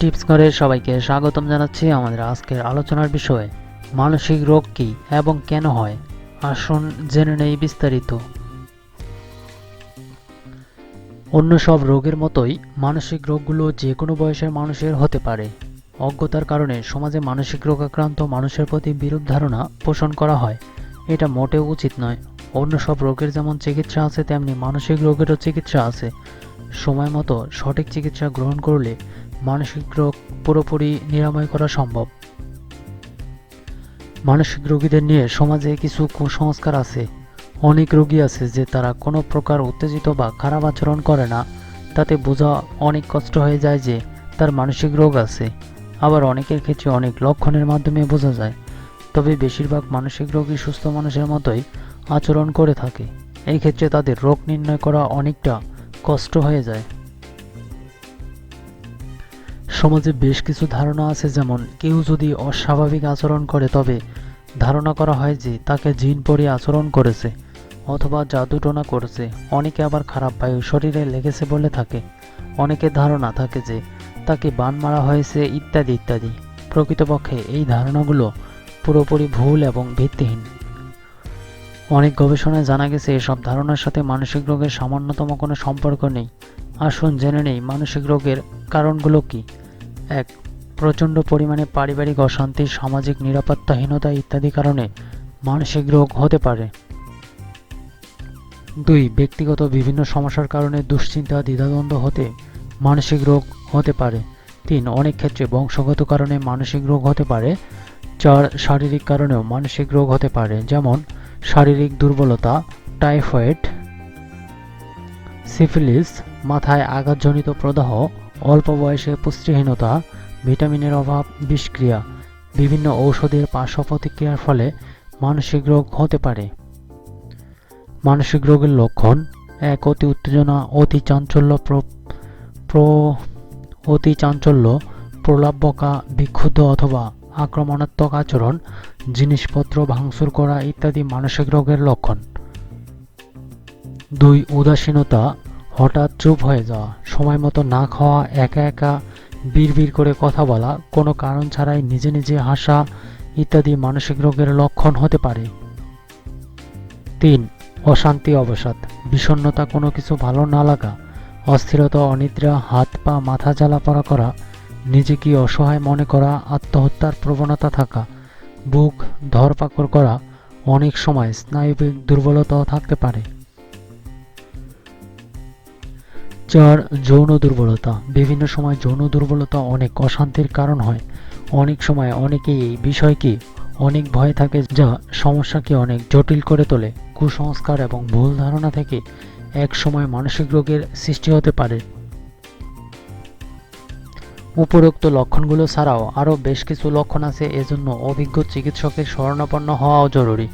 Tips করে সবাইকে স্বাগতম জানাচ্ছি আমাদের আজকের আলোচনার বিষয়ে। মানসিক রোগ কী এবং কেন হয়? আসুন জেনে নেই বিস্তারিত। অন্য সব রোগের মতোই মানসিক রোগগুলো যে কোনো বয়সের মানুষের হতে পারে। অজ্ঞতার কারণে সমাজে মানসিক রোগাক্রান্ত মানুষের প্রতি বিরূপ ধারণা পোষণ করা হয়। এটা মোটেও উচিত নয়। অন্য সব রোগের যেমন চিকিৎসা আছে, তেমনি মানসিক রোগেরও চিকিৎসা আছে। সময় মতো সঠিক চিকিৎসা গ্রহণ করলে মানসিক রোগ পুরোপুরি নিরাময় করা সম্ভব। মানসিক রোগীদের নিয়ে সমাজে কিছু কুসংস্কার আছে, অনেক রোগী আছে যে তারা কোনো প্রকার উত্তেজিত বা খারাপ আচরণ করে না। তাতে বোঝা অনেক কষ্ট হয়ে যায় যে তার মানসিক রোগ আছে। আবার অনেকের ক্ষেত্রে অনেক লক্ষণের মাধ্যমে বোঝা যায়। তবে বেশিরভাগ মানসিক রোগী সুস্থ মানুষের মতোই আচরণ করে থাকে। এই ক্ষেত্রে তাদের রোগ নির্ণয় করা অনেকটা কষ্ট হয়ে যায়। সমাজে বেশ কিছু ধারণা আছে, যেমন কেউ যদি অস্বাভাবিক আচরণ করে, তবে ধারণা করা হয় যে তাকে জিন পরি আচরণ করেছে অথবা জাদুটোনা করেছে। অনেকে আবার খারাপ বায়ু শরীরে লেগেছে বলে থাকে। অনেকের ধারণা থাকে যে তাকে বান মারা হয়েছে, ইত্যাদি ইত্যাদি। প্রকৃতপক্ষে এই ধারণাগুলো পুরোপুরি ভুল এবং ভিত্তিহীন। অনেক গবেষণায় জানা গেছে, এসব ধারণার সাথে মানসিক রোগের সামান্যতম কোনো সম্পর্ক নেই। আসুন জেনে নেই, মানসিক রোগের কারণগুলো কি? এক প্রচণ্ড পরিমাণে পারিবারিক অশান্তি, সামাজিক নিরাপত্তাহীনতা ইত্যাদি কারণে মানসিক রোগ হতে পারে। দুই, ব্যক্তিগত বিভিন্ন সমস্যার কারণে দুশ্চিন্তা, দ্বিধাদ্বন্দ্ব হতে মানসিক রোগ হতে পারে। তিন, অনেক ক্ষেত্রে বংশগত কারণে মানসিক রোগ হতে পারে। চার, শারীরিক কারণেও মানসিক রোগ হতে পারে, যেমন শারীরিক দুর্বলতা, টাইফয়েড, সিফিলিস, মাথায় আঘাতজনিত প্রদাহ অল্প বয়সে পুষ্টিহীনতা, ভিটামিনের অভাব, বিষক্রিয়া, বিভিন্ন ঔষধের পার্শ্ব প্রতিক্রিয়ার ফলে মানসিক রোগ হতে পারে। মানসিক রোগের লক্ষণ, এক, অতি উত্তেজনা, অতি চাঞ্চল্য অতি চাঞ্চল্য প্রলাব্যকা বিক্ষুব্ধ অথবা আক্রমণাত্মক আচরণ, জিনিসপত্র ভাঙচুর করা ইত্যাদি মানসিক রোগের লক্ষণ। দুই, উদাসীনতা হঠাৎ চুপ হয়ে যাওয়া, সময় মতো না খাওয়া, একা একা বিড়বিড় করে কথা বলা, কোনো কারণ ছাড়াই নিজে নিজে হাসা ইত্যাদি মানসিক রোগের লক্ষণ হতে পারে। তিন, অশান্তি, অবসাদ। বিষণ্ণতা, কোনো কিছু ভালো না লাগা, অস্থিরতা, অনিদ্রা, হাত পা, মাথা জ্বালা পড়া করা, নিজেকে অসহায় মনে করা, আত্মহত্যার প্রবণতা থাকা, বুক ধরপাকড় করা, অনেক সময় স্নায়বিক দুর্বলতাও থাকতে পারে। চার যৌন দুর্বলতা। বিভিন্ন সময় যৌন দুর্বলতা অনেক অশান্তির কারণ হয়। অনেক সময় অনেকেই এই বিষয়কে অনেক ভয় থাকে যা সমস্যাকে অনেক জটিল করে তোলে। কুসংস্কার এবং ভুল ধারণা থেকে এক সময় মানসিক রোগের সৃষ্টি হতে পারে। উপরোক্ত লক্ষণগুলো ছাড়াও আরও বেশ কিছু লক্ষণ আছে, এজন্য অভিজ্ঞ চিকিৎসকের শরণাপন্ন হওয়াও জরুরি।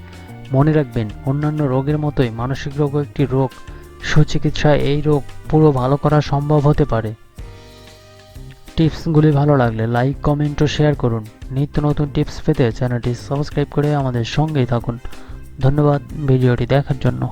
মনে রাখবেন, অন্যান্য রোগের মতোই মানসিক রোগও একটি রোগ। সুচিকিৎসায় এই রোগ পুরো ভালো করা সম্ভব হতে পারে। টিপসগুলি ভালো লাগলে লাইক, কমেন্ট ও শেয়ার করুন। নিত্য নতুন টিপস পেতে চ্যানেলটি সাবস্ক্রাইব করে আমাদের সঙ্গেই থাকুন। ধন্যবাদ ভিডিওটি দেখার জন্য।